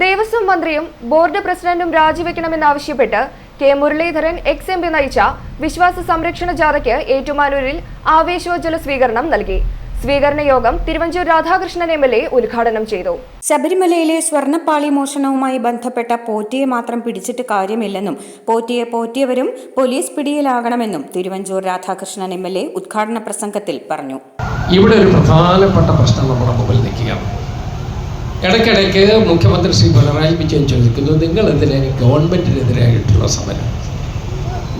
ദേവസ്വം മന്ത്രിയും ബോർഡ് പ്രസിഡന്റും രാജിവെക്കണമെന്നാവശ്യപ്പെട്ട് K Muraleedharan ex M P നയിച്ച വിശ്വാസ സംരക്ഷണ ജാഥയ്ക്ക് ഏറ്റുമാനൂരിൽ ആവേശോജ്വല സ്വീകരണം നൽകി. സ്വീകരണ യോഗം Thiruvanchoor Radhakrishnan M L A ഉദ്ഘാടനം ചെയ്തു. ശബരിമലയിലെ സ്വർണപ്പാളി മോഷണവുമായി ബന്ധപ്പെട്ട പോറ്റിയെ മാത്രം പിടിച്ചിട്ട് കാര്യമില്ലെന്നും പോറ്റിയെ പോറ്റിയവരും police പിടിയിലാകണമെന്നും Thiruvanchoor Radhakrishnan M L A ഉദ്ഘാടന പ്രസംഗത്തിൽ പറഞ്ഞു. ഇവിടെ ഒരു പ്രധാനപ്പെട്ട പ്രശ്നം നമ്മുടെ മുമ്പിൽ നിൽക്കുകയാണ്. ഇടയ്ക്കിടയ്ക്ക് മുഖ്യമന്ത്രി ശ്രീ പിണറായി വിജയൻ ചോദിക്കുന്നു നിങ്ങൾ എന്തിനാണ് ഗവൺമെന്റിനെതിരായിട്ടുള്ള സമരം?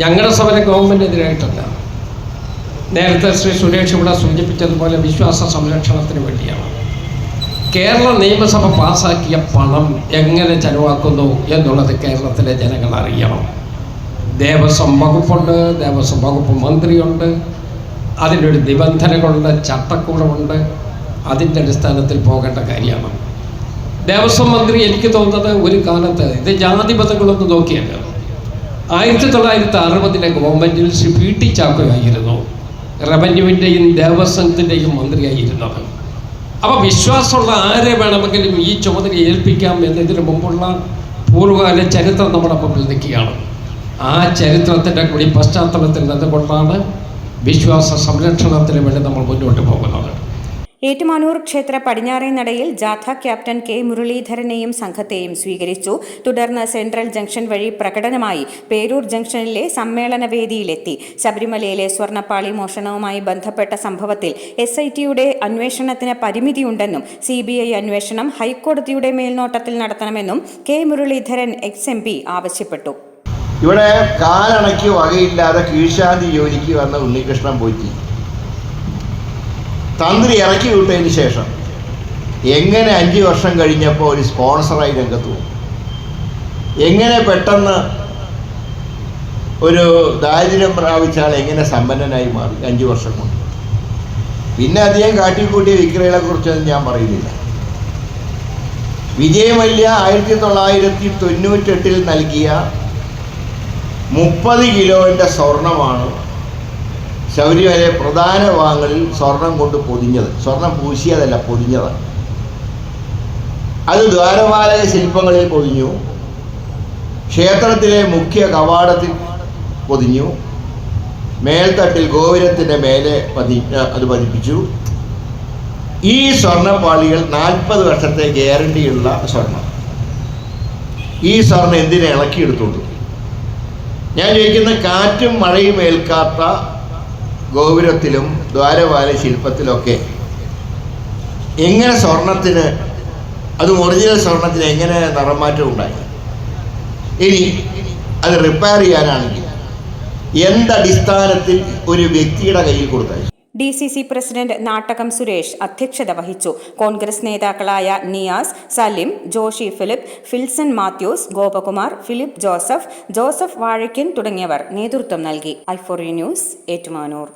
ഞങ്ങളുടെ സമരം ഗവൺമെന്റിനെതിരായിട്ടല്ല നേരത്തെ ശ്രീ സുരേഷ് ഇവിടെ സൂചിപ്പിച്ചതുപോലെ വിശ്വാസ സംരക്ഷണത്തിന് വേണ്ടിയാണ്. കേരള നിയമസഭ പാസാക്കിയ പണം എങ്ങനെ ചെലവാക്കുന്നു എന്നുള്ളത് കേരളത്തിലെ ജനങ്ങൾ അറിയണം. ദേവസ്വം വകുപ്പുണ്ട് ദേവസ്വം വകുപ്പ് മന്ത്രിയുണ്ട് അതിനൊരു നിബന്ധനകളുണ്ട് ചട്ടക്കൂടമുണ്ട് അതിന്റെ അടിസ്ഥാനത്തിൽ പോകേണ്ട കാര്യമാണ്. ദേവസ്വം മന്ത്രി എനിക്ക് തോന്നുന്നത് ഒരു കാലത്ത് ഇത് ജാതി മതങ്ങളൊന്നും നോക്കിയല്ല. ആയിരത്തി തൊള്ളായിരത്തി അറുപതിലെ ഗവൺമെന്റിൽ ശ്രീ പി ടി ചാക്കോയായിരുന്നു റവന്യൂവിന്റെയും ദേവസ്വത്തിന്റെയും മന്ത്രിയായിരുന്നത്. അപ്പോൾ വിശ്വാസമുള്ള ആരെ വേണമെങ്കിലും ഈ ചുമതല ഏൽപ്പിക്കാം എന്നതിന് മുമ്പുള്ള പൂർവകാല ചരിത്രം നമ്മുടെ മുമ്പിൽ നിൽക്കുകയാണ്. ആ ചരിത്രത്തിന്റെ കൂടി പശ്ചാത്തലത്തിൽ നിന്നുകൊണ്ടാണ് വിശ്വാസ സംരക്ഷണത്തിന് വേണ്ടി നമ്മൾ മുന്നോട്ട് പോകുന്നത്. ഏറ്റുമാനൂർ ക്ഷേത്ര പടിഞ്ഞാറേ നടയിൽ ജാഥ ക്യാപ്റ്റൻ കെ മുരളീധരനെയും സംഘത്തെയും സ്വീകരിച്ചു. തുടർന്ന് സെൻട്രൽ ജംഗ്ഷൻ വഴി പ്രകടനമായി പേരൂർ ജംഗ്ഷനിലെ സമ്മേളന വേദിയിലെത്തി ശബരിമലയിലെ സ്വർണപ്പാളി മോഷണവുമായി ബന്ധപ്പെട്ട സംഭവത്തിൽ എസ് ഐ ടിയുടെ അന്വേഷണത്തിന് പരിമിതിയുണ്ടെന്നും സി ബി ഐ അന്വേഷണം ഹൈക്കോടതിയുടെ മേൽനോട്ടത്തിൽ നടത്തണമെന്നും K Muraleedharan ex M P ആവശ്യപ്പെട്ടു. ഇവിടെ കാലണയ്ക്ക് വകയില്ലാതെ കീഴ്ശാന്തി ജോലിക്ക് വന്ന ഉണ്ണികൃഷ്ണൻ പോറ്റി. തന്ത്രി ഇറക്കി വിട്ടതിന് ശേഷം എങ്ങനെ അഞ്ച് വർഷം കഴിഞ്ഞപ്പോൾ ഒരു സ്പോൺസറായി രംഗത്ത് പോകും എങ്ങനെ പെട്ടെന്ന് ഒരു ദാരിദ്ര്യം പ്രാപിച്ചാൽ എങ്ങനെ സമ്പന്നനായി മാറി അഞ്ച് വർഷം കൊണ്ട്? പിന്നെ അധികം കാട്ടിക്കൂട്ടിയ വിക്രകളെ കുറിച്ചൊന്നും ഞാൻ പറയുന്നില്ല. വിജയമല്യ ആയിരത്തി തൊള്ളായിരത്തി തൊണ്ണൂറ്റെട്ടിൽ നൽകിയ മുപ്പത് കിലോന്റെ സ്വർണമാണ് ശബരിമല പ്രധാന ഭാഗങ്ങളിൽ സ്വർണം കൊണ്ട് പൊതിഞ്ഞത്. സ്വർണം പൂശിയതല്ല പൊതിഞ്ഞത് അത് ദ്വാരപാലക ശില്പങ്ങളിൽ പൊതിഞ്ഞു. ക്ഷേത്രത്തിലെ മുഖ്യ കവാടത്തിൽ പൊതിഞ്ഞു. മേൽത്തട്ടിൽ ഗോപുരത്തിന്റെ മേലെ പതി അത് പതിപ്പിച്ചു. ഈ സ്വർണപ്പാളികൾ നാൽപ്പത് വർഷത്തെ ഗ്യാരണ്ടിയുള്ള സ്വർണം. ഈ സ്വർണം എന്തിനെ ഇളക്കിയെടുത്തുള്ളൂ ഞാൻ ചോദിക്കുന്ന കാറ്റും മഴയും ഏൽക്കാത്ത ഗോപുരത്തിലും ദ്വാരപാല ശില്പത്തിലൊക്കെ എങ്ങനെ സ്വർണത്തിന് അതും ഒറിജിനൽ സ്വർണത്തിന് എങ്ങനെ നിറമാറ്റം ഉണ്ടായി? ഇനി അത് റിപ്പയർ ചെയ്യാനാണെങ്കിൽ എന്തടിസ്ഥാനത്തിൽ ഒരു വ്യക്തിയുടെ കയ്യിൽ കൊടുത്തായി D C C president Nattakam Suresh അധ്യക്ഷത വഹിച്ചു. കോൺഗ്രസ് നേതാക്കളായ Niyas Salim Joshy Philip Filson Mathews Gopakumar Philip Joseph Joseph Vazhakkan തുടങ്ങിയവർ നേതൃത്വം നൽകി. ഐഫോറി ന്യൂസ് ഏറ്റുമാനൂർ.